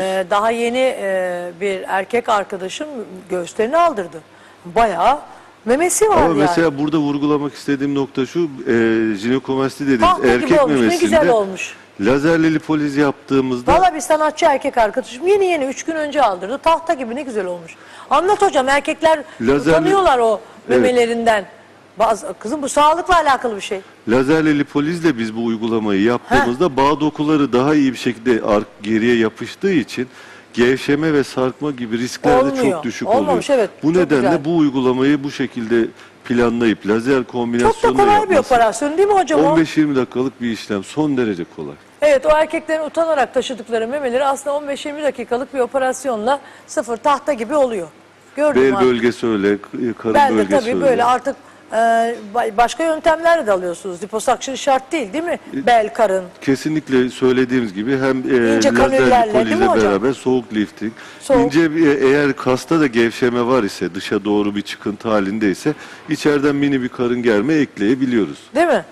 Ee, daha yeni e, bir erkek arkadaşım göğüslerini aldırdı. Bayağı memesi var Ama yani. mesela burada vurgulamak istediğim nokta şu, e, jinekomasti dediğimiz Tahta gibi erkek olmuş, ne memesinde güzel olmuş. lazerli lipoliz yaptığımızda Valla bir sanatçı erkek arkadaşım yeni yeni üç gün önce aldırdı. Tahta gibi ne güzel olmuş. Anlat hocam erkekler Lazerli- utanıyorlar o memelerinden. Bazı, kızım bu sağlıkla alakalı bir şey. lazerli lipolizle biz bu uygulamayı yaptığımızda bağ dokuları daha iyi bir şekilde ar- geriye yapıştığı için gevşeme ve sarkma gibi riskler de Olmuyor. çok düşük Olmamış, oluyor. evet. Bu Çok nedenle güzel. bu uygulamayı bu şekilde planlayıp lazer Çok da kolay bir yapması operasyon değil mi hocam o? 15-20 dakikalık bir işlem son derece kolay. Evet o erkeklerin utanarak taşıdıkları memeleri aslında 15-20 dakikalık bir operasyonla sıfır tahta gibi oluyor. Gördüm Bel artık. bölgesi öyle, karın Belde bölgesi tabii öyle. böyle artık e, ba- başka yöntemlerle de alıyorsunuz. Liposakşın şart değil değil mi? Bel, karın. Kesinlikle söylediğimiz gibi hem e, İnce kanüllerle, lazer değil mi lipolizle hocam? beraber soğuk lifting. Soğuk. İnce bir, e, eğer kasta da gevşeme var ise dışa doğru bir çıkıntı halindeyse içeriden mini bir karın germe ekleyebiliyoruz. Değil mi?